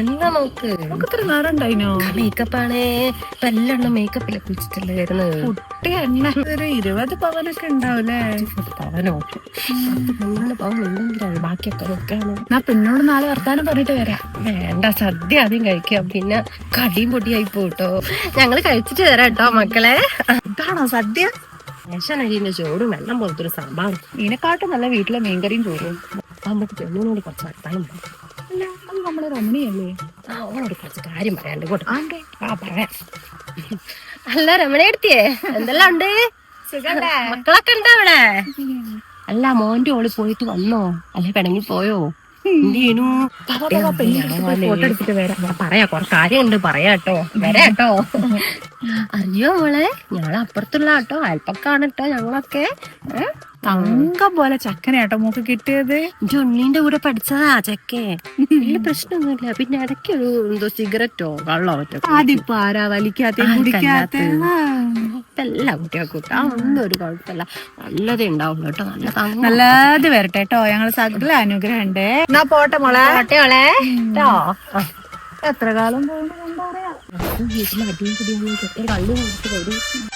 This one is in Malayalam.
എന്താ നോക്ക് മേക്കപ്പ് ആണേ ഇപ്പൊ എല്ലാം മേക്കപ്പിലെ കുളിച്ചിട്ടല്ലേ വരുന്നത്. കുട്ടി എണ്ണ ഒരു ഇരുപത് പവനൊക്കെ ഉണ്ടാവൂലേ പവനോ? മൂന്ന് പവൻ ഉണ്ടെങ്കിലാണ് ബാക്കിയൊക്കെ നോക്കാണ് പിന്നോട് നാളെ വർത്താനം പറഞ്ഞിട്ട് വരാം. വേണ്ട സദ്യ ആദ്യം കഴിക്കാം. പിന്നെ കടിയും പൊടിയായി പോട്ടോ. ഞങ്ങൾ കഴിച്ചിട്ട് തരാം കേട്ടോ മക്കളെ. ഇതാണോ സദ്യ? ചോറും വെള്ളം പോലത്തെ ഒരു സംഭവം ഇതിനെക്കാട്ടും നല്ല വീട്ടിലെ മീൻകറിയും ചോറും. നമുക്ക് പെണ്ണിനോട് കുറച്ച് വർത്താനം അല്ല അത് നമ്മളെ രമണിയല്ലേ? ആ ഓളോട് കുറച്ച് കാര്യം പറയാണ്ട് ഇങ്ങോട്ട്. ആണ്ടേ? ആ പറയാം. അല്ല രമണ എടുത്തിയേ? എന്തെല്ലാം ഉണ്ട്? മക്കളൊക്കെ ഉണ്ടോ അവിടെ? അല്ല മോന്റെ ഓൾ പോയിട്ട് വന്നോ? അല്ലെ പിണങ്ങി പോയോ? പറയാ കൊറേ കാര്യമുണ്ട് പറയാട്ടോ വരാട്ടോ അറിയോ മോളെ? ഞങ്ങൾ അപ്പുറത്തുള്ള കേട്ടോ അയൽപ്പക്കാണ് കേട്ടോ ഞങ്ങളൊക്കെ? തങ്കം പോലെ ചക്കനെട്ടോ മൂക്ക് കിട്ടിയത്. എന്റെ ഉണ്ണീന്റെ കൂടെ പഠിച്ചതാ ചക്കെ വലിയ പ്രശ്നമൊന്നുമില്ല. പിന്നെ ഇടയ്ക്ക് ഒരു എന്തോ സിഗരറ്റോ വെള്ളമോ ആദ്യം അതിപ്പോ ആരാ വലിക്കാത്ത കുടിക്കാത്ത. എല്ലാ കുട്ടികൾക്കും കേട്ടോ ഒന്നും ഒരു കുഴപ്പമില്ല. നല്ലതേ ഉണ്ടാവുള്ളൂ കേട്ടോ. നല്ല നല്ലത് വരട്ടെ കേട്ടോ. ഞങ്ങൾ സകല അനുഗ്രഹം ഉണ്ട് എന്നാ പോട്ടെ മോളെ? മോളെ. കേട്ടോ. എത്ര കാലം പോകുന്നു എന്താ പറയാ വീട്ടിൽ അടിയും കുടിയും കള്ളി കൊടുത്ത് വരും.